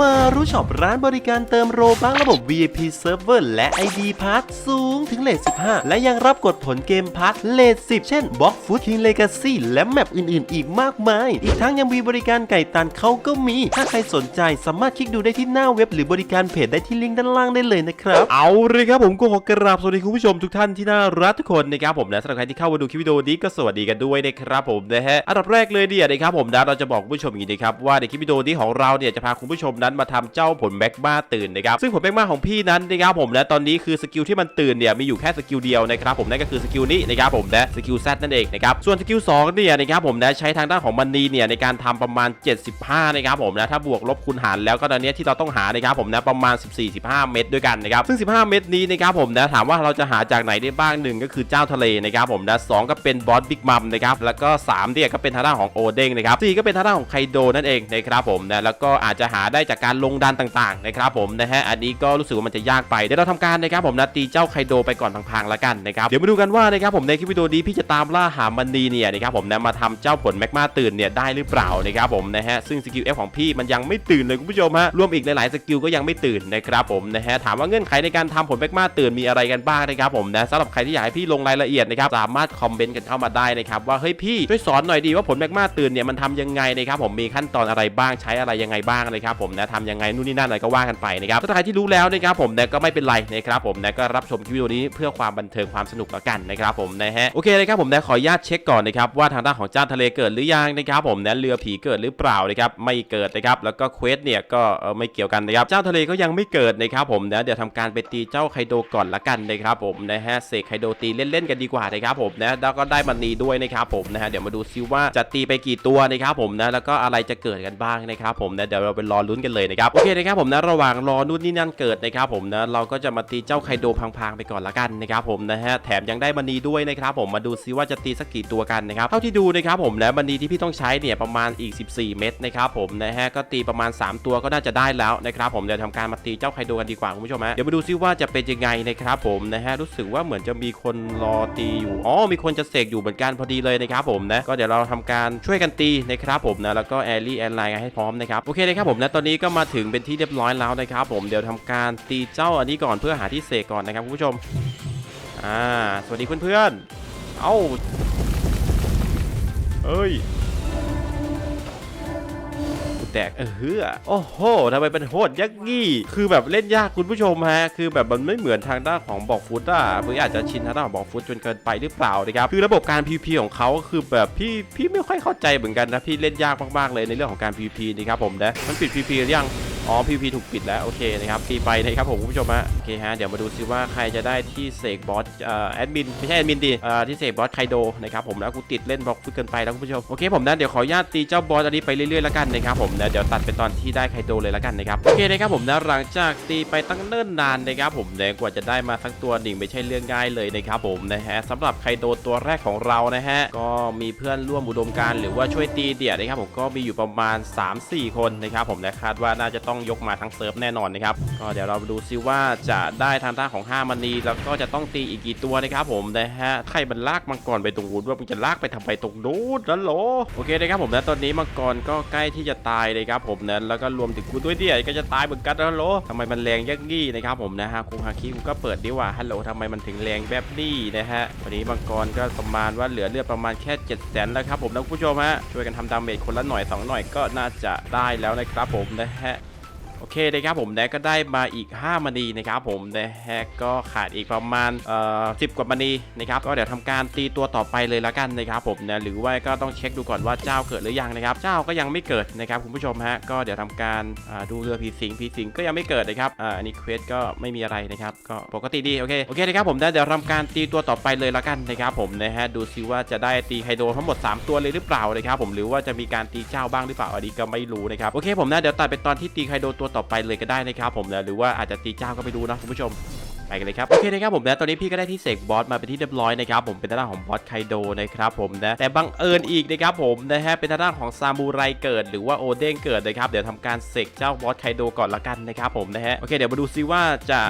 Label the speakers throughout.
Speaker 1: มารู้ช็อปร้านบริการเติมโรบังระบบ VIP Server และ ID Pass สูงถึงเลท15 และยังรับกดผลเกมพาร์ทเลท10 เช่น Box Food King Legacy และแมปอื่นๆ อีกมากมาย อีกทั้งยังมีบริการไก่ตันเขาก็มี ถ้าใครสนใจสามารถคลิกดูได้ที่หน้าเว็บหรือบริการเพจได้ที่ลิงก์ด้านล่างได้เลยนะครับ เอาเลยครับผมก็ขอกราบสวัสดีคุณผู้ชมทุกท่านที่น่ารักทุกคนนะครับผมนะสำหรับใครที่เข้ามาดูคลิปวิดีโอนี้ก็สวัสดีกันด้วยนะครับผมนะฮะอันดับแรกเลยเนี่ยนะครับผมนะเราจะบอกคุณผู้ชมอย่างนี้นะครับว่าในคลิปวิดีโอนี้ของเราเนี่ยจะพาคุณผู้ชมนั้นมาทำเจ้าผลแมกมาตื่นนะครับซึ่งผลแมกมาของพี่นั้นนะครับผมนะตอนนี้คือสกิลที่มันตื่นเนี่ยมีอยู่แค่สกิลเดียวนะครับผมนั่นก็คือสกิลนี้นะครับผมนะสกิลแซนั่นเองนะครับส่วนสกิล2เนี่ยนะครับผมนะใช้ทางด้านของมันนีเนี่ยในการทำประมาณ 75นะครับผมนะถ้าบวกลบคูณหารแล้วก็ตอนนี้ที่เราต้องหานะครับผมนะประมาณ 14-15 เม็ดด้วยกันนะครับซึ่ง 15 เม็ดนี้นะครับผมนะถามว่าเราจะหาจากไหนได้บ้างหนึ่งก็คือเจ้าทะเลนะครับผมนะสองก็เป็นบอสบิ๊กมัมนะครับแล้วก็3เนี่ยก็เป็นทางด้านของโอเด้งนะครับสก็เป็นทางด้านของไคโดนั่นเองนะครับผมนะแล้วก็อาจจะหาได้จากการลงดันต่างๆนะครับผมนะฮะอันนี้ก็รู้สึกว่ามันจะยากไปเดี๋ยวเราทำการนะครับผมนะตีเจ้าไคโดไปก่อนพังๆแล้วกันนะครับเดี๋ยวมาดูกันว่านะครับผมในคลิปวิดีโอนี้พี่จะตามล่าหามันนีเนี่ยนะครับผมนะมาทำเจ้าผลแมกมาตื่นเนี่ยได้หรือเปล่านะครับผมนะฮะซึ่งสกิล F ของพี่มันยังไม่ตื่นเลยคุณผู้ชมฮะรวมอีกหลายๆสกิลก็ยังไม่ตื่นนะครับผมนะฮะถามว่าเงื่อนไขในการทำผลแมกมาตื่นมีอะไรกันบ้างนะครับผมนะสำหรับใครที่อยากให้พี่ลงรายละเอียดนะครับสามารถคอมเมนต์กันเข้ามาได้นะครับว่าเฮ้ยพี่ช่วยสอนหน่อยดีว่าผลแมกมาตื่นเนี่ยมันทำยังไงนะครับผมมีขั้นตอนอะไรบ้างใช้อะไรยังไงบ้างนะครับผมนะทำยังไงนู่นนี่นั่นอะไรก็ว่ากันไปนะครับถ้าใครที่รู้แล้วนะครับผมนะก็ไม่เป็นไรนะครับผมนะก็รับชมคลิปวิดีโอนี้เพื่อความบันเทิงความสนุกแล้วกันนะครับผมนะฮะโอเคเลยครับผมนะขออนุญาตเช็คก่อนนะครับว่าทางด้านของเจ้าทะเลเกิดหรือยังนะครับผมนะเรือผีเกิดหรือเปล่านะครับไม่เกิดนะครับแล้วก็เควสเนี่ยก็ไม่เกี่ยวกันนะครับเจ้าทะเลก็ยังไม่เกิดนะครับผมนะเดี๋ยวทำการไปตีเจ้าไคโดก่อนละกันนะครับผมนะฮะเสกไคโดตีเล่นๆกันดีกว่านะครับผมนะแล้วก็ได้มันนีด้วยนะครับผมนะฮะเดี๋ยวมาดูซิว่าจะตีไปกี่ตัวนะครับผมนะแล้วก็อะไรจะเกิดกันบ้างนะครับผมนะเดี๋ยวเราไปรอลุ้นกันเลยนะครับโอเคนะครับผมนะระหว่างรอนู่นนี่นั่นเกิดนะครับผมนะเราก็จะมาตีเจ้าไคโดพังๆไปก่อนละกันนะครับผมนะฮะแถมยังได้มันนีด้วยนะครับผมมาดูซิว่าจะตีสักกี่ตัวกันนะครับเท่าที่ดูนะครับผมนะมันนีที่พี่ต้องใช้เนี่ยประมาณอีก 14 เม็ดนะครับผมนะฮะก็ตีประมาณ 3 ตัวก็น่าจะได้แล้วนะครับผมเดี๋ยวทำการมาตีเจ้าไคโดกันดีกว่าคุณผู้ชมฮะเดี๋ยวมาดูซิว่าจะเป็นยังไงนะครับผมนะฮะรู้สึกว่าเหมือนจะมีคนรอตีอยู่อ๋อมีคนจะเสกอยู่เหมือนกันพอดีเลยนะครับผมนะก็เดี๋ยวเราทำการช่วยกันตีนะครับผมนะแล้วก็แอรี่แอนไลน์ให้พร้อมนะครับโอเคนะครับผมนะตอนนี้ก็ก็มาถึงเป็นที่เรียบร้อยแล้วนะครับ ผมเดี๋ยวทำการตีเจ้าอันนี้ก่อนเพื่อหาที่เสกก่อนนะครับคุณผู้ชมอ่าสวัสดีเพื่อนๆเอ้าเอ้ย แตกเออเฮือโอ้โหทำไมเป็นโหดยักงี้ คือแบบเล่นยากคุณผู้ชมฮะ คือแบบมันไม่เหมือนทางด้านของบอกฟุตอะมึงออาจจะชินทางด้านของบอกฟุตจนเกินไปหรือเปล่านะครับคือระบบการ PVP ของเขาคือแบบพี่พี่ไม่ค่อยเข้าใจเหมือนกันนะพี่เล่นยากมากๆเลยในเรื่องของการ PVP นะครับผมนะมันปิด PVP หรือยัง อ๋อ PVP ถูกปิดแล้ว โอเคนะครับตีไปนะครับผมคุณผู้ชมฮะโอเคฮะเดี๋ยวมาดูซิว่าใครจะได้ที่เสกบอสเอ่อแอดมินไม่ใช่แอดมินดิเอ่อที่เสกบอสไคโดนะครับผมแล้วกูติดเล่นบล็อกฟุตเกินไปแล้วคุณผู้ชมโอเคผมนะเดี๋ยวขออนุญาตตีเจ้าบอสอันนี้ไปเรื่อยๆแล้วกันนะครับผมนะเดี๋ยวตัดไปตอนที่ได้ไคโดเลยแล้วกันนะครับโอเคนะครับผมนะหลังจากตีไปตั้งเนิ่นนานนะครับผมนะกว่าจะได้มาสักตัวหนึ่งไม่ใช่เรื่องง่ายเลยนะครับผมนะฮะสำหรับไคโดตัวแรกของเรานะฮะก็มีเพื่อนร่วมอุดมการหรือว่าช่วยตีเดียนะครับผมก็มีอยู่ประมาณ 3-4 คนนะครับผมนะคาดว่าน่าจะต้ององยกมาทั้งเซิร์ฟแน่นอนนะครับก็เดี๋ยวเราดูซิว่าจะได้ทางด้านของ5มันนีแล้วก็จะต้องตีอีกกี่ตัวนะครับผมนะฮะใครมันลากมังกรไปตรงนู้นว่ามึงจะลากไปทำไมตรงนู้นนั่นเหรอโอเคนะครับผมนะตอนนี้มังกรก็ใกล้ที่จะตายเลยครับผมนะแล้วก็รวมถึงกูด้วยเดี่ยก็จะตายเหมือนกันนั่นเหรอทำไมมันแรงยักงี้นะครับผมนะฮะคุงฮาคิมก็เปิดดีว่าฮัลโหลทำไมมันถึงแรงแบบนี้นะฮะวันนี้มังกรก็ประมาณว่าเหลือเลือดประมาณแค่7 0 0 0 0แล้วครับผมนะคุณผู้ชมฮะช่วยกันทำดาเมจคนละหน่อยสองหน่อยก็น่าจะได้แล้วนะครับผมนะฮะ โอเคนะครับผมแดกก็ได้มาอีก 5มณีนะครับผมนะฮะก็ขาดอีกประมาณเอ่อสิกว่ามณีนะครับก็เดี๋ยวทำการตีตัวต่อไปเลยละกันนะครับผมนะหรือว่าก็ต้องเช็คดูก่อนว่าเจ้าเกิดหรือยังนะครับ เจ้าก็ยังไม่เกิดนะครับคุณผู้ชมฮะก็เดี๋ยวทำการดูเรือผีสิงผีสิงก็ยังไม่เกิดนะครับอ่าอันนี้เควสก็ไม่มีอะไรนะครับก็ปกติดีโอเคโอเคนะครับผมนะเดี๋ยวทำการตีตัวต่อไปเลยละกันนะครับผมนะฮะดูซิว่าจะได้ตีไฮโดทั้งหมด 3 ตัวเลยหรือเปล่านะครับผมหรือว่าจะมีการตีเจ้าบ้างหรือเปล่าอันนี้ก็ไม่รู้นะครับโอเคผมนะเดี๋ยวตัดไปตอนที่ตีไฮโดตัวต่อไปเลยก็ได้นะครับผมนะหรือว่าอาจจะตีเจ้าก็ไปดูนะคุณผู้ชม ไปกันเลยครับโอเคนะครับผมนะตอนนี้พี่ก็ได้ที่เสกบอสมาเป็นที่เรียบร้อยนะครับผมเป็นทางด้านของบอสไคโดนะครับผมนะแต่บังเอิญอีกนะครับผมนะฮะเป็นทางด้านของซามูไรเกิด หรือว่าโอเด้งเกิดนะครับเดี๋ยวทำการเสกเจ้าบอสไคโดก่อนละกันนะครับผมนะฮะโอเคเดี๋ยวมาดูซิว่าจะ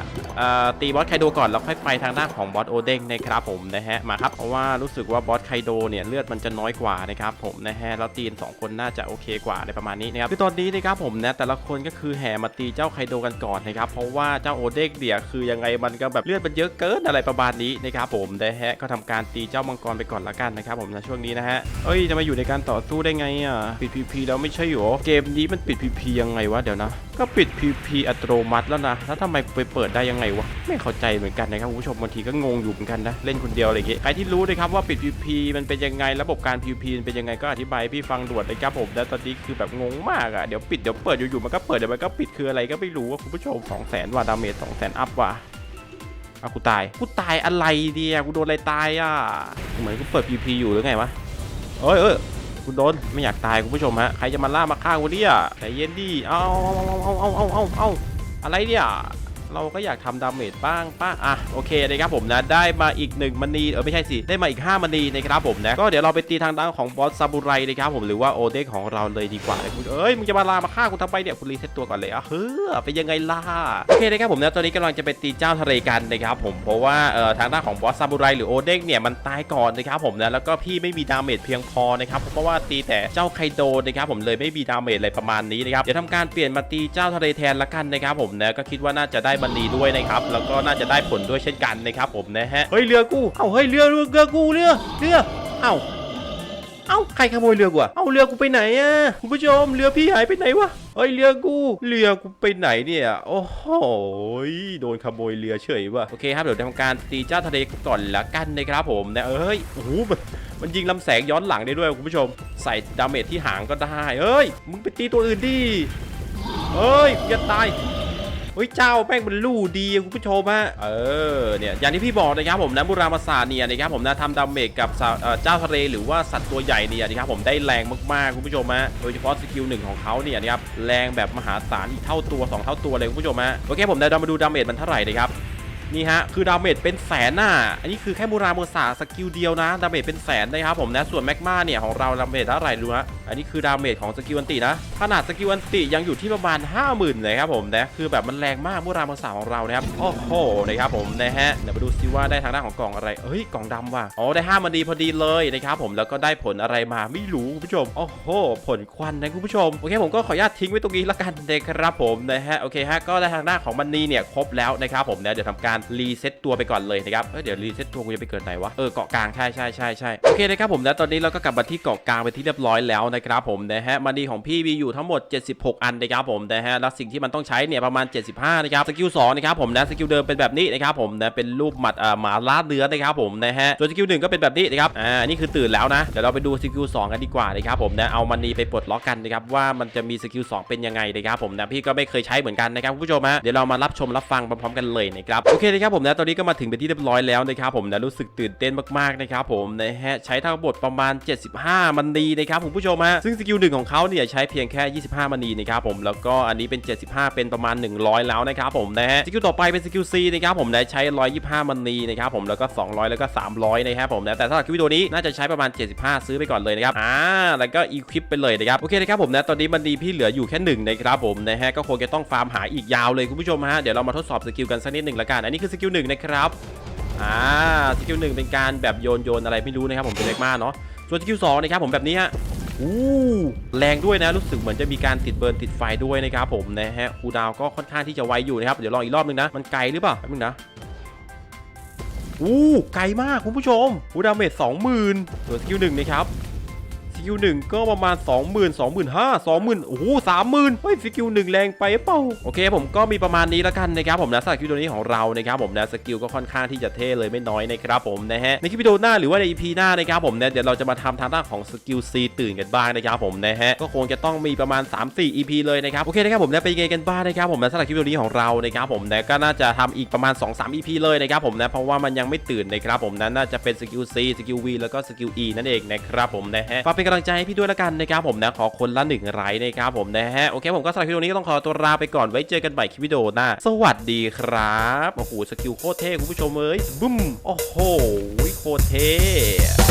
Speaker 1: ตีบอสไคโดก่อนแล้วค่อยไปทางด้านของบอสโอเด้งนะครับผมนะฮะมาครับเพราะว่ารู้สึกว่าบอสไคโดเนี่ยเลือดมันจะน้อยกว่านะครับผมนะฮะแล้วตีนสองคนน่าจะโอเคกว่าในประมาณนี้นะครับคือตอนนี้นะครับผมนะแต่ละคนก็คือแห่มาตีเจ้าไคโดกันก่อนนะครับเพราะว่าเจ้าโอเด้งเนี่ยคือยังไงมันก็แบบเลือดมันเยอะเกินอะไรประมาณนี้นะครับผมนะฮะก็ทำการตีเจ้ามังกรไปก่อนละกันนะครับผมในช่วงนี้นะฮะเอ้ยจะมาอยู่ในการต่อสู้ได้ไงอะปิด PVP แล้วไม่ใช่หรอเกมนี้มันปิด PVP ยังไงวะเดี๋ยวนะ ก็ปิด PVP อัตโนมัติแล้วนะแล้วทำไมไปเปิดได้ยังไงวะไม่เข้าใจเหมือนกันนะครับผู้ชมบางทีก็งงอยู่เหมือนกันนะเล่นคนเดียวอะไรอย่างเงี้ยใครที่รู้นะครับว่าปิด PVP มันเป็นยังไงระบบการ PVP มันเป็นยังไงก็อธิบายพี่ฟังด่วนเลยครับผมแล้วตอนนี้คือแบบงงมากอะเดี๋ยวปิดเดี๋ยวเปิดอยู่ๆมันก็เปิดเดี๋ยวมันก็ปิดคืออะไรก็ไม่รู้ว่าคุณผู้ชม2 0 0 0 0 0ว่าดาเมจ2 0 0 0 0 อัพว่ะ เอากูตาย กูตายอะไรเดียกูโดนอะไรตายอะ เหมือนกูเปิด PVP อยู่หรือไงวะเอ้ยเอ้ยคุณโดนไม่อยากตายคุณผู้ชมฮะ ใครจะมาล่ามาฆ่ากูเนี่ยใจเย็นดิ เอาเอาเอาเอาเอาเอาเอาอะไรเนี่ย เราก็อยากทำดาเมจบ้างป้าอะโอเคนะครับผมนะได้มาอีกหนึ่งมณีเออไม่ใช่สิได้มาอีก 5มณีนะครับผมนะก็เดี๋ยวเราไปตีทางด้านของบอสซาบูไรนะครับผมหรือว่าโอเด็กของเราเลยดีกว่าคุณเอ้ยมึงจะมาลามาฆ่ากูทำไมเนี่ยคุณรีเซ็ตตัวก่อนเลยอะเฮ้อเป็นยังไงล่ะโอเคนะครับผมนะตอนนี้กำลังจะไปตีเจ้าทะเลกันนะครับผมเพราะว่าเอ่อทางด้านของบอสซาบูไรหรือโอเด็กเนี่ยมันตายก่อนนะครับผมนะแล้วก็พี่ไม่มีดาเมจเพียงพอนะครับเพราะว่าตีแต่เจ้าไคโดนะครับผมเลยไม่มีดาเมจอะไรประมาณนี้นะครับเดี๋ยวทำการเปลี่ยนมาตีเจ้าทะเลแทนละกันนะครับผมนะก็คิดว่าน่าจะได้บันดีด้วยนะครับแล้วก็น่าจะได้ผลด้วยเช่นกันนะครับผมนะฮะเฮ้ยเรือกูเอ้าเฮ้ยเรือเรือเรือกูเรือเรือเอ้าเอ้าใครขโมยเรือกูอะเอ้าเรือกูไปไหนอะคุณผู้ชมเรือพี่หายไปไหนวะเฮ้ยเรือกูเรือกูไปไหนเนี่ยโอ้โหโดนขโมยเรือเฉยวะโอเคครับเดี๋ยวทำการตีเจ้าทะเลก่อนละกันนะครับผมนะเอ้ยโอ้โหมันมันยิงลำแสงย้อนหลังได้ด้วยคุณผู้ชม ใส่ดาเมจที่หางก็ได้เอ้ยมึงไปตีตัวอื่นดิเอ้ยอย่าตาย เฮ้ยเจ้าแป้งมันลู่ดีคุณผู้ชมฮะเออเนี่ยอย่างที่พี่บอกนะครับผมนะบุรามาซาเนี่ยนะครับผมนะทำดาเมจกับเอ่อเจ้าทะเลหรือว่าสัตว์ตัวใหญ่เนี่ยนะครับผมได้แรงมากๆคุณผู้ชมฮะโดยเฉพาะสกิลหนึ่งของเขาเนี่ยนะครับแรงแบบมหาศาลอีกเท่าตัว 2 เท่าตัวเลยคุณผู้ชมฮะโอเคผมเดี๋ยวเรามาดูดาเมจมันเท่าไหร่นะครับ นี่ฮะ คือดาเมจเป็นแสนน่ะ อันนี้คือแค่มูราเมอร์สาสกิลเดียวนะ ดาเมจเป็นแสนนะครับผมนะ ส่วนแมกมาเนี่ยของเราดาเมจเท่าไหร่ดูนะอันนี้คือดาเมจของสกิลอันตินะ ขนาดสกิลอันติยังอยู่ที่ประมาณ 50,000เลยครับผมนะ คือแบบมันแรงมากมูราเมอร์สาของเรานะครับ โอ้โห นะครับผมนะฮะ เดี๋ยวมาดูซิว่าได้ทางด้านของกล่องอะไรเอ้ย กล่องดำว่ะ อ๋อ ได้5มันดีพอดีเลยนะครับผม แล้วก็ได้ผลอะไรมาไม่รู้คุณผู้ชม โอ้โห ผลควันนะคุณผู้ชม โอเค ผมก็ขออนุญาตทิ้งไว้ตรงนี้ละกันนะครับผมนะฮะ โอเคฮะ ก็ได้ทางด้านของมันนีเนี่ยครบแล้วนะครับผมนะเดี๋ยวทำการรีเซ็ตตัวไปก่อนเลยนะครับเอ้ยเดี๋ยวรีเซ็ตตัวกูจะไปเกิดไหนวะเออเกาะกลางใช่ใช่ใช่ใช่โอเคนะครับผมนะตอนนี้เราก็กลับมาที่เกาะกลางไปที่เรียบร้อยแล้วนะครับผมนะฮะมันนีของพี่มีอยู่ทั้งหมด 76 อันนะครับผมนะฮะแล้วสิ่งที่มันต้องใช้เนี่ยประมาณ 75นะครับสกิล2นะครับผมนะสกิลเดิมเป็นแบบนี้นะครับผมนะเป็นรูปหมัดอ่าหมาล่าเนื้อนะครับผมนะฮะส่วนสกิลหนึ่งก็เป็นแบบนี้นะครับอ่านี่คือตื่นแล้วนะเดี๋ยวเราไปดูสกิล2กันดีกว่านะครับผมนะเอามันนีไปปลดล็อกกันนะครับว่ามันจะมีสกิล2เป็นยังไงนะครับผมนะพี่ก็ไม่เคยใช้เหมือนกันนะครับผู้ชมฮะเดี๋ยวเรามารับชมรับฟังพร้อมๆกันเลยนะครับโอเคนะครับผมนะตอนนี้ก็มาถึงเป็นที่เรียบร้อยแล้วนะครับผมนะรู้สึกตื่นเต้นมากๆนะครับผมนะฮะใช้ทั้งหมดประมาณ 75 มันนีนะครับคุณผู้ชมฮะซึ่งสกิลหนึ่งของเขาเนี่ยใช้เพียงแค่ 25 มันนีนะครับผมแล้วก็อันนี้เป็น 75 เป็นประมาณ 100 แล้วนะครับผมนะฮะสกิลต่อไปเป็นสกิล C นะครับผมนะใช้ 125 มันนีนะครับผมแล้วก็ 200 แล้วก็ 300 นะครับผมนะแต่สำหรับคลิปวิดีโอนี้น่าจะใช้ประมาณ 75 ซื้อไปก่อนเลยนะครับอ่าแล้วก็อีควิปไปเลยนะครับโอเคนะครับผมนะตอนนี้มันดีพี่เหลืออยู่แค่หนึ่งนะครับผมนะฮะก็คงจะต้องฟาร์มหาอีกยาวเลยคุณผู้ชมฮะเดี๋ยวเรามาทดสอบสกิลกันสักนิดหนึ่งละกันอันนี้คือสกิลหนึ่งนะครับอ่าสกิลหนึ่งเป็นการแบบโยนโยนอะไรไม่รู้นะครับผมเป็นเล็กมากเนาะส่วนสกิลสองนะครับผมแบบนี้ฮะอู้แรงด้วยนะรู้สึกเหมือนจะมีการติดเบิร์นติดไฟด้วยนะครับผมนะฮะคูดาวก็ค่อนข้างที่จะไวอยู่นะครับเดี๋ยวลองอีกรอบนึงนะมันไกลหรือเปล่าแป๊บนึงนะอู้ไกลมากคุณผู้ชมคูดาวเมจสองหมื่นส่วนสกิลหนึ่งนะครับ กิลหนึ่งก็ประมาณ 20,000 25,000 20,000โอ้โห30,000เฮ้ยสกิลหนึ่งแรงไปเปล่าโอเค ผมก็มีประมาณนี้แล้วกันนะครับผมนะสำหรับคลิปวิดีโอนี้ของเรานะครับผมนะสกิลก็ค่อนข้างที่จะเท่เลยไม่น้อยนะครับผมนะฮะในคลิปวิดีโอหน้าหรือว่าใน EP หน้านะครับผมนะเดี๋ยวเราจะมาทำทางด้านของสกิล C ตื่นกันบ้างนะครับผมนะฮะก็คงจะต้องมีประมาณ 3-4 EP เลยนะครับโอเคนะครับผมนะเป็นยังไงกันบ้างนะครับผมนะสำหรับคลิปวิดีโอนี้ของเรานะครับผมนะก็น่าจะทำอีกประมาณ 2-3 EP เลยนะครับผมนะเพราะว่ามันยังไม่ตื่นนะครับผมนะน่าจะเป็นสกิล C สกิล V แล้วก็สกิล E นั่นเองนะครับผมนะฮะฝากเป็นกำลังลังใจให้พี่ด้วยละกันนะครับผมนะขอคนละหนึ่งไลค์นะครับผมนะฮะโอเคผมก็สำหรับคลิปนี้ก็ต้องขอตัวลาไปก่อนไว้เจอกันใหม่คลิปวิดีโอหน้าสวัสดีครับโอ้โหสกิลโคตรเท่คุณผู้ชมเอ้ยบึ้มโอ้โหโคตรเท่